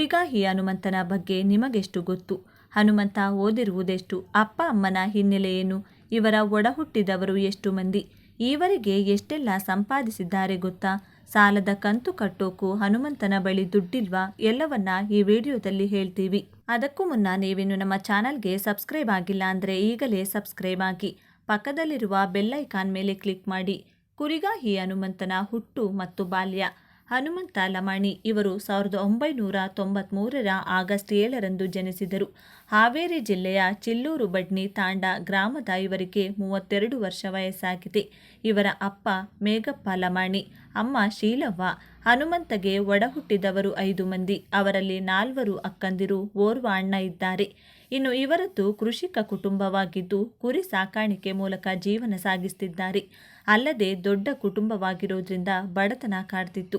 ಕುರಿಗಾಹಿ ಹನುಮಂತನ ಬಗ್ಗೆ ನಿಮಗೆಷ್ಟು ಗೊತ್ತು? ಹನುಮಂತ ಓದಿರುವುದೆಷ್ಟು? ಅಪ್ಪ ಅಮ್ಮನ ಹಿನ್ನೆಲೆ ಏನು ಇವರ ಒಡಹುಟ್ಟಿದವರು ಎಷ್ಟು ಮಂದಿ? ಈವರೆಗೆ ಎಷ್ಟೆಲ್ಲ ಸಂಪಾದಿಸಿದ್ದಾರೆ ಗೊತ್ತಾ? ಸಾಲದ ಕಂತು ಕಟ್ಟೋಕು ಹನುಮಂತನ ಬಳಿ ದುಡ್ಡಿಲ್ವಾ? ಎಲ್ಲವನ್ನ ಈ ವಿಡಿಯೋದಲ್ಲಿ ಹೇಳ್ತೀವಿ. ಅದಕ್ಕೂ ಮುನ್ನ ನೀವಿನ್ನು ನಮ್ಮ ಚಾನಲ್ಗೆ ಸಬ್ಸ್ಕ್ರೈಬ್ ಆಗಿಲ್ಲ ಅಂದರೆ ಈಗಲೇ ಸಬ್ಸ್ಕ್ರೈಬ್ ಆಗಿ, ಪಕ್ಕದಲ್ಲಿರುವ ಬೆಲ್ಲೈಕಾನ್ ಮೇಲೆ ಕ್ಲಿಕ್ ಮಾಡಿ. ಕುರಿಗಾಹಿ ಹನುಮಂತನ ಹುಟ್ಟು ಮತ್ತು ಬಾಲ್ಯ. ಹನುಮಂತ ಲಮಾಣಿ ಇವರು ಸಾವಿರದ ಒಂಬೈನೂರ ತೊಂಬತ್ಮೂರರ ಆಗಸ್ಟ್ ಏಳರಂದು ಜನಿಸಿದರು. ಹಾವೇರಿ ಜಿಲ್ಲೆಯ ಚಿಲ್ಲೂರು ಬಡ್ನಿ ತಾಂಡ ಗ್ರಾಮದ ಇವರಿಗೆ ಮೂವತ್ತೆರಡು ವರ್ಷ ವಯಸ್ಸಾಗಿದೆ. ಇವರ ಅಪ್ಪ ಮೇಘಪ್ಪ ಲಮಾಣಿ, ಅಮ್ಮ ಶೀಲವ್ವ, ಹನುಮಂತಗೆ ಒಡಹುಟ್ಟಿದವರು ಐದು ಮಂದಿ. ಅವರಲ್ಲಿ ನಾಲ್ವರು ಅಕ್ಕಂದಿರು ಓರ್ವ ಅಣ್ಣ ಇದ್ದಾರೆ. ಇನ್ನು ಇವರದ್ದು ಕೃಷಿಕ ಕುಟುಂಬವಾಗಿದ್ದು ಕುರಿ ಸಾಕಾಣಿಕೆ ಮೂಲಕ ಜೀವನ ಸಾಗಿಸುತ್ತಿದ್ದಾರೆ ಅಲ್ಲದೆ ದೊಡ್ಡ ಕುಟುಂಬವಾಗಿರೋದ್ರಿಂದ ಬಡತನ ಕಾಡ್ತಿತ್ತು.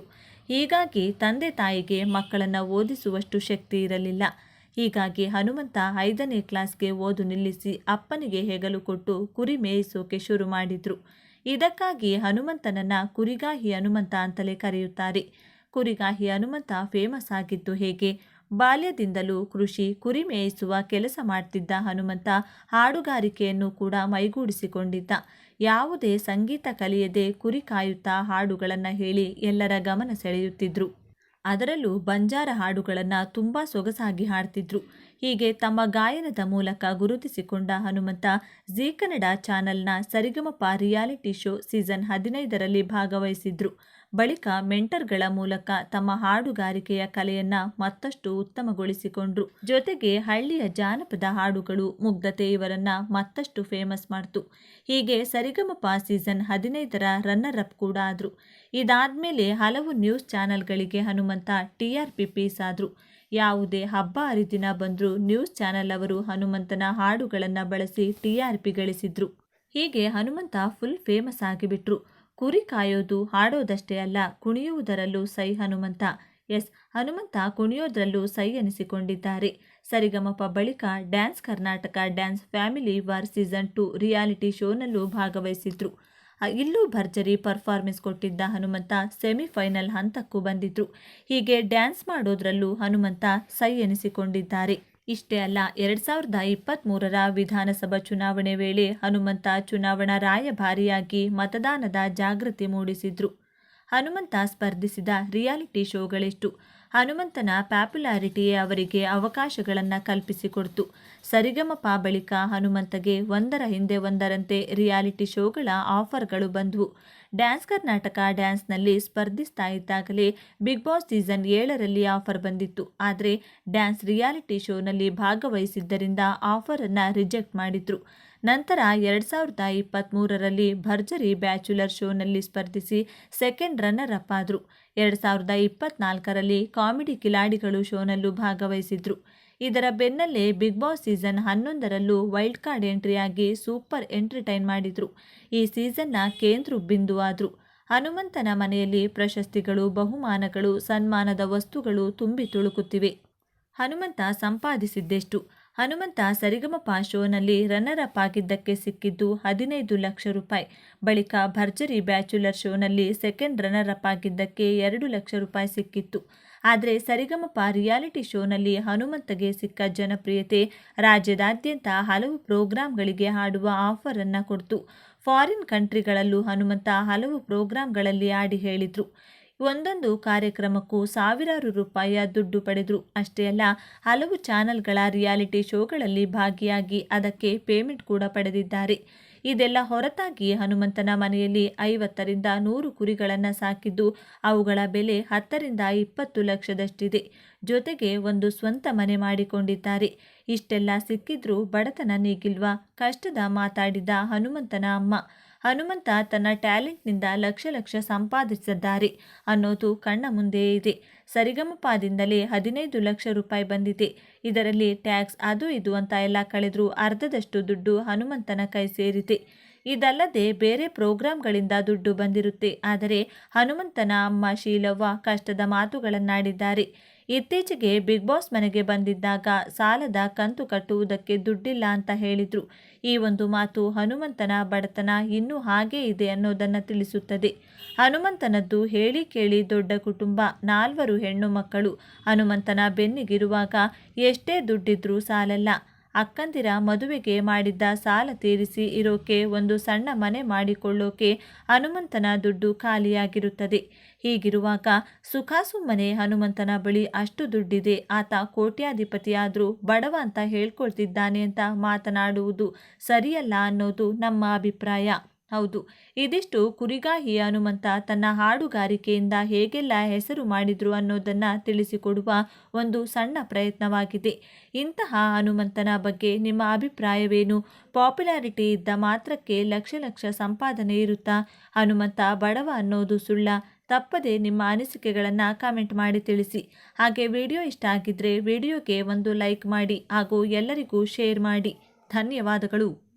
ಹೀಗಾಗಿ ತಂದೆ ತಾಯಿಗೆ ಮಕ್ಕಳನ್ನು ಓದಿಸುವಷ್ಟು ಶಕ್ತಿ ಇರಲಿಲ್ಲ. ಹೀಗಾಗಿ ಹನುಮಂತ ಐದನೇ ಕ್ಲಾಸ್ಗೆ ಓದು ನಿಲ್ಲಿಸಿ ಅಪ್ಪನಿಗೆ ಹೆಗಲು ಕೊಟ್ಟು ಕುರಿ ಮೇಯಿಸೋಕೆ ಶುರು ಮಾಡಿದ್ರು. ಇದಕ್ಕಾಗಿ ಹನುಮಂತನನ್ನ ಕುರಿಗಾಹಿ ಹನುಮಂತ ಅಂತಲೇ ಕರೆಯುತ್ತಾರೆ. ಕುರಿಗಾಹಿ ಹನುಮಂತ ಫೇಮಸ್ ಆಗಿದ್ದು ಹೇಗೆ? ಬಾಲ್ಯದಿಂದಲೂ ಕೃಷಿ ಕುರಿ ಮೇಯಿಸುವ ಕೆಲಸ ಮಾಡ್ತಿದ್ದ ಹನುಮಂತ ಹಾಡುಗಾರಿಕೆಯನ್ನು ಕೂಡ ಮೈಗೂಡಿಸಿಕೊಂಡಿದ್ದ. ಯಾವುದೇ ಸಂಗೀತ ಕಲಿಯದೆ ಕುರಿ ಕಾಯುತ್ತಾ ಹಾಡುಗಳನ್ನು ಹೇಳಿ ಎಲ್ಲರ ಗಮನ ಸೆಳೆಯುತ್ತಿದ್ರು. ಅದರಲ್ಲೂ ಬಂಜಾರ ಹಾಡುಗಳನ್ನು ತುಂಬ ಸೊಗಸಾಗಿ ಹಾಡ್ತಿದ್ರು. ಹೀಗೆ ತಮ್ಮ ಗಾಯನದ ಮೂಲಕ ಗುರುತಿಸಿಕೊಂಡ ಹನುಮಂತ ಜೀ ಕನ್ನಡ ಚಾನೆಲ್ನ ಸರಿಗಮಪ ರಿಯಾಲಿಟಿ ಶೋ ಸೀಸನ್ ಹದಿನೈದರಲ್ಲಿ ಭಾಗವಹಿಸಿದ್ರು. ಬಳಿಕ ಮೆಂಟರ್ಗಳ ಮೂಲಕ ತಮ್ಮ ಹಾಡುಗಾರಿಕೆಯ ಕಲೆಯನ್ನ ಮತ್ತಷ್ಟು ಉತ್ತಮಗೊಳಿಸಿಕೊಂಡ್ರು. ಜೊತೆಗೆ ಹಳ್ಳಿಯ ಜಾನಪದ ಹಾಡುಗಳು ಮುಗ್ಧತೆ ಇವರನ್ನ ಮತ್ತಷ್ಟು ಫೇಮಸ್ ಮಾಡ್ತು. ಹೀಗೆ ಸರಿಗಮಪ ಸೀಸನ್ ಹದಿನೈದರ ರನ್ನರ್ ಅಪ್ ಕೂಡ ಆದ್ರು. ಇದಾದ್ಮೇಲೆ ಹಲವು news ಚಾನೆಲ್ಗಳಿಗೆ Hanumantha T R P piece ಆದ್ರು. ಯಾವುದೇ ಹಬ್ಬ ಹರಿದಿನ ಬಂದರೂ ನ್ಯೂಸ್ ಚಾನೆಲ್ ಅವರು ಹನುಮಂತನ ಹಾಡುಗಳನ್ನು ಬಳಸಿ ಟಿ ಆರ್ ಗಳಿಸಿದ್ರು. ಹೀಗೆ ಹನುಮಂತ ಫುಲ್ ಫೇಮಸ್ ಆಗಿಬಿಟ್ರು. ಕುರಿ ಕಾಯೋದು ಹಾಡೋದಷ್ಟೇ ಅಲ್ಲ, ಕುಣಿಯುವುದರಲ್ಲೂ ಸೈ ಹನುಮಂತ. ಎಸ್, ಹನುಮಂತ ಕುಣಿಯೋದ್ರಲ್ಲೂ ಸೈ ಎನಿಸಿಕೊಂಡಿದ್ದಾರೆ. ಸರಿಗಮಪ ಬಳಿಕ dance Karnataka dance family war season two reality ಶೋನಲ್ಲೂ ಭಾಗವಹಿಸಿದ್ರು. ಇಲ್ಲೂ ಭರ್ಜರಿ ಪರ್ಫಾರ್ಮೆನ್ಸ್ ಕೊಟ್ಟಿದ್ದ ಹನುಮಂತ ಸೆಮಿಫೈನಲ್ ಹಂತಕ್ಕೂ ಬಂದಿದ್ರು. ಹೀಗೆ ಡ್ಯಾನ್ಸ್ ಮಾಡೋದ್ರಲ್ಲೂ ಹನುಮಂತ ಸೈ ಎನಿಸಿಕೊಂಡಿದ್ದಾರೆ. ಇಷ್ಟೇ ಅಲ್ಲ, ಎರಡು ಸಾವಿರದ ಇಪ್ಪತ್ತ್ಮೂರರ ವಿಧಾನಸಭಾ ಚುನಾವಣೆ ವೇಳೆ ಹನುಮಂತ ಚುನಾವಣಾ ರಾಯಭಾರಿಯಾಗಿ ಮತದಾನದ ಜಾಗೃತಿ ಮೂಡಿಸಿದ್ರು. ಹನುಮಂತ ಸ್ಪರ್ಧಿಸಿದ ರಿಯಾಲಿಟಿ ಶೋಗಳೆಷ್ಟು. ಹನುಮಂತನ ಪ್ಯಾಪ್ಯುಲಾರಿಟಿಯೇ ಅವರಿಗೆ ಅವಕಾಶಗಳನ್ನು ಕಲ್ಪಿಸಿಕೊಡ್ತು. ಸರಿಗಮಪ ಬಳಿಕ ಹನುಮಂತಗೆ ಒಂದರ ಹಿಂದೆ ಒಂದರಂತೆ ರಿಯಾಲಿಟಿ ಶೋಗಳ ಆಫರ್ಗಳು ಬಂದವು. ಡ್ಯಾನ್ಸ್ ಕರ್ನಾಟಕ ಡ್ಯಾನ್ಸ್ನಲ್ಲಿ ಸ್ಪರ್ಧಿಸ್ತಾ ಇದ್ದಾಗಲೇ ಬಿಗ್ ಬಾಸ್ ಸೀಸನ್ ಏಳರಲ್ಲಿ ಆಫರ್ ಬಂದಿತ್ತು. ಆದರೆ ಡ್ಯಾನ್ಸ್ ರಿಯಾಲಿಟಿ ಶೋನಲ್ಲಿ ಭಾಗವಹಿಸಿದ್ದರಿಂದ ಆಫರನ್ನು ರಿಜೆಕ್ಟ್ ಮಾಡಿದ್ರು. ನಂತರ ಎರಡು ಸಾವಿರದ ಇಪ್ಪತ್ತ್ಮೂರರಲ್ಲಿ ಭರ್ಜರಿ ಬ್ಯಾಚುಲರ್ ಶೋನಲ್ಲಿ ಸ್ಪರ್ಧಿಸಿ ಸೆಕೆಂಡ್ ರನ್ನರ್ ಅಪ್ ಆದರು. ಎರಡು ಸಾವಿರದ ಇಪ್ಪತ್ನಾಲ್ಕರಲ್ಲಿ ಕಾಮಿಡಿ ಕಿಲಾಡಿಗಳು ಶೋನಲ್ಲೂ ಭಾಗವಹಿಸಿದ್ರು. ಇದರ ಬೆನ್ನಲ್ಲೇ ಬಿಗ್ ಬಾಸ್ ಸೀಸನ್ ಹನ್ನೊಂದರಲ್ಲೂ ವೈಲ್ಡ್ ಕಾರ್ಡ್ ಎಂಟ್ರಿಯಾಗಿ ಸೂಪರ್ ಎಂಟರ್ಟೈನ್ ಮಾಡಿದ್ರು. ಈ ಸೀಸನ್ನ ಕೇಂದ್ರ ಬಿಂದು ಆದರು. ಹನುಮಂತನ ಮನೆಯಲ್ಲಿ ಪ್ರಶಸ್ತಿಗಳು, ಬಹುಮಾನಗಳು, ಸನ್ಮಾನದ ವಸ್ತುಗಳು ತುಂಬಿ ತುಳುಕುತ್ತಿವೆ. ಹನುಮಂತ ಸಂಪಾದಿಸಿದ್ದೆಷ್ಟು? ಹನುಮಂತ ಸರಿಗಮಪ ಶೋನಲ್ಲಿ ರನ್ನರ್ ಅಪ್ ಆಗಿದ್ದಕ್ಕೆ ಸಿಕ್ಕಿದ್ದು ಹದಿನೈದು ಲಕ್ಷ ರೂಪಾಯಿ. ಬಳಿಕ ಭರ್ಜರಿ ಬ್ಯಾಚುಲರ್ ಶೋನಲ್ಲಿ ಸೆಕೆಂಡ್ ರನ್ನರ್ ಅಪ್ ಆಗಿದ್ದಕ್ಕೆ ಎರಡು ಲಕ್ಷ ರೂಪಾಯಿ ಸಿಕ್ಕಿತ್ತು. ಆದರೆ ಸರಿಗಮಪ ರಿಯಾಲಿಟಿ ಶೋನಲ್ಲಿ ಹನುಮಂತಗೆ ಸಿಕ್ಕ ಜನಪ್ರಿಯತೆ ರಾಜ್ಯದಾದ್ಯಂತ ಹಲವು ಪ್ರೋಗ್ರಾಂಗಳಿಗೆ ಹಾಡುವ ಅನ್ನು ಕೊಡ್ತು. ಫಾರಿನ್ ಕಂಟ್ರಿಗಳಲ್ಲೂ ಹನುಮಂತ ಹಲವು ಪ್ರೋಗ್ರಾಂಗಳಲ್ಲಿ ಆಡಿ ಹೇಳಿದ್ರು. ಒಂದೊಂದು ಕಾರ್ಯಕ್ರಮಕ್ಕೂ ಸಾವಿರಾರು ರೂಪಾಯಿಯ ದುಡ್ಡು ಪಡೆದರು. ಅಷ್ಟೇ ಅಲ್ಲ, ಹಲವು ಚಾನೆಲ್ಗಳ ರಿಯಾಲಿಟಿ ಶೋಗಳಲ್ಲಿ ಭಾಗಿಯಾಗಿ ಅದಕ್ಕೆ ಪೇಮೆಂಟ್ ಕೂಡ ಪಡೆದಿದ್ದಾರೆ. ಇದೆಲ್ಲ ಹೊರತಾಗಿ ಹನುಮಂತನ ಮನೆಯಲ್ಲಿ ಐವತ್ತರಿಂದ ನೂರು ಕುರಿಗಳನ್ನು ಸಾಕಿದ್ದು, ಅವುಗಳ ಬೆಲೆ ಹತ್ತರಿಂದ ಇಪ್ಪತ್ತು ಲಕ್ಷದಷ್ಟಿದೆ. ಜೊತೆಗೆ ಒಂದು ಸ್ವಂತ ಮನೆ ಮಾಡಿಕೊಂಡಿದ್ದಾರೆ. ಇಷ್ಟೆಲ್ಲ ಸಿಕ್ಕಿದ್ರೂ ಬಡತನ ನೀಗಿಲ್ವಾ? ಕಷ್ಟದ ಮಾತಾಡಿದ ಹನುಮಂತನ ಅಮ್ಮ. ಹನುಮಂತ ತನ್ನ ಟ್ಯಾಲೆಂಟ್ನಿಂದ ಲಕ್ಷ ಲಕ್ಷ ಸಂಪಾದಿಸಿದ್ದಾರೆ ಅನ್ನೋದು ಕಣ್ಣ ಮುಂದೆ ಇದೆ. ಸರಿಗಮಪದಿಂದಲೇ ಹದಿನೈದು ಲಕ್ಷ ರೂಪಾಯಿ ಬಂದಿದೆ. ಇದರಲ್ಲಿ ಟ್ಯಾಕ್ಸ್ ಅದು ಇದು ಅಂತ ಎಲ್ಲ ಕಳೆದರೂ ಅರ್ಧದಷ್ಟು ದುಡ್ಡು ಹನುಮಂತನ ಕೈ ಸೇರಿದೆ. ಇದಲ್ಲದೆ ಬೇರೆ ಪ್ರೋಗ್ರಾಂಗಳಿಂದ ದುಡ್ಡು ಬಂದಿರುತ್ತೆ. ಆದರೆ ಹನುಮಂತನ ಅಮ್ಮ ಶೀಲವ್ವ ಕಷ್ಟದ ಮಾತುಗಳನ್ನಾಡಿದ್ದಾರೆ. ಇತ್ತೀಚೆಗೆ ಬಿಗ್ ಬಾಸ್ ಮನೆಗೆ ಬಂದಿದ್ದಾಗ ಸಾಲದ ಕಂತು ಕಟ್ಟುವುದಕ್ಕೆ ದುಡ್ಡಿಲ್ಲ ಅಂತ ಹೇಳಿದ್ರು. ಈ ಒಂದು ಮಾತು ಹನುಮಂತನ ಬಡತನ ಇನ್ನೂ ಹಾಗೇ ಇದೆ ಅನ್ನೋದನ್ನು ತಿಳಿಸುತ್ತದೆ. ಹನುಮಂತನದ್ದು ಹೇಳಿ ಕೇಳಿ ದೊಡ್ಡ ಕುಟುಂಬ, ನಾಲ್ವರು ಹೆಣ್ಣು ಮಕ್ಕಳು. ಹನುಮಂತನ ಬೆನ್ನಿಗಿರುವಾಗ ಎಷ್ಟೇ ದುಡ್ಡಿದ್ರೂ ಸಾಲಲ್ಲ. ಅಕ್ಕಂದಿರ ಮದುವೆಗೆ ಮಾಡಿದ್ದ ಸಾಲ ತೀರಿಸಿ ಇರೋಕೆ ಒಂದು ಸಣ್ಣ ಮನೆ ಮಾಡಿಕೊಳ್ಳೋಕೆ ಹನುಮಂತನ ದುಡ್ಡು ಖಾಲಿಯಾಗಿರುತ್ತದೆ. ಹೀಗಿರುವಾಗ ಸುಖಾಸುಮ್ಮನೆ ಹನುಮಂತನ ಬಳಿ ಅಷ್ಟು ದುಡ್ಡಿದೆ. ಆತ ಕೋಟ್ಯಾಧಿಪತಿಯಾದರೂ ಬಡವ ಅಂತ ಹೇಳ್ಕೊಳ್ತಿದ್ದಾನೆ ಅಂತ ಮಾತನಾಡುವುದು ಸರಿಯಲ್ಲ ಅನ್ನೋದು ನಮ್ಮ ಅಭಿಪ್ರಾಯ. ಹೌದು. ಇದಿಷ್ಟು ಕುರಿಗಾಹಿ ಹನುಮಂತ ತನ್ನ ಹಾಡುಗಾರಿಕೆಯಿಂದ ಹೇಗೆಲ್ಲ ಹೆಸರು ಮಾಡಿದ್ರು ಅನ್ನೋದನ್ನು ತಿಳಿಸಿಕೊಡುವ ಒಂದು ಸಣ್ಣ ಪ್ರಯತ್ನವಾಗಿದೆ. ಇಂತಹ ಹನುಮಂತನ ಬಗ್ಗೆ ನಿಮ್ಮ ಅಭಿಪ್ರಾಯವೇನು? ಪಾಪ್ಯುಲಾರಿಟಿ ಇದ್ದ ಮಾತ್ರಕ್ಕೆ ಲಕ್ಷ ಲಕ್ಷ ಸಂಪಾದನೆ ಇರುತ್ತಾ? ಹನುಮಂತ ಬಡವ ಅನ್ನೋದು ಸುಳ್ಳ? ತಪ್ಪದೆ ನಿಮ್ಮ ಅನಿಸಿಕೆಗಳನ್ನು ಕಾಮೆಂಟ್ ಮಾಡಿ ತಿಳಿಸಿ. ಹಾಗೆ ವಿಡಿಯೋ ಇಷ್ಟ ಆಗಿದ್ದರೆ ವಿಡಿಯೋಗೆ ಒಂದು ಲೈಕ್ ಮಾಡಿ ಹಾಗೂ ಎಲ್ಲರಿಗೂ ಶೇರ್ ಮಾಡಿ. ಧನ್ಯವಾದಗಳು.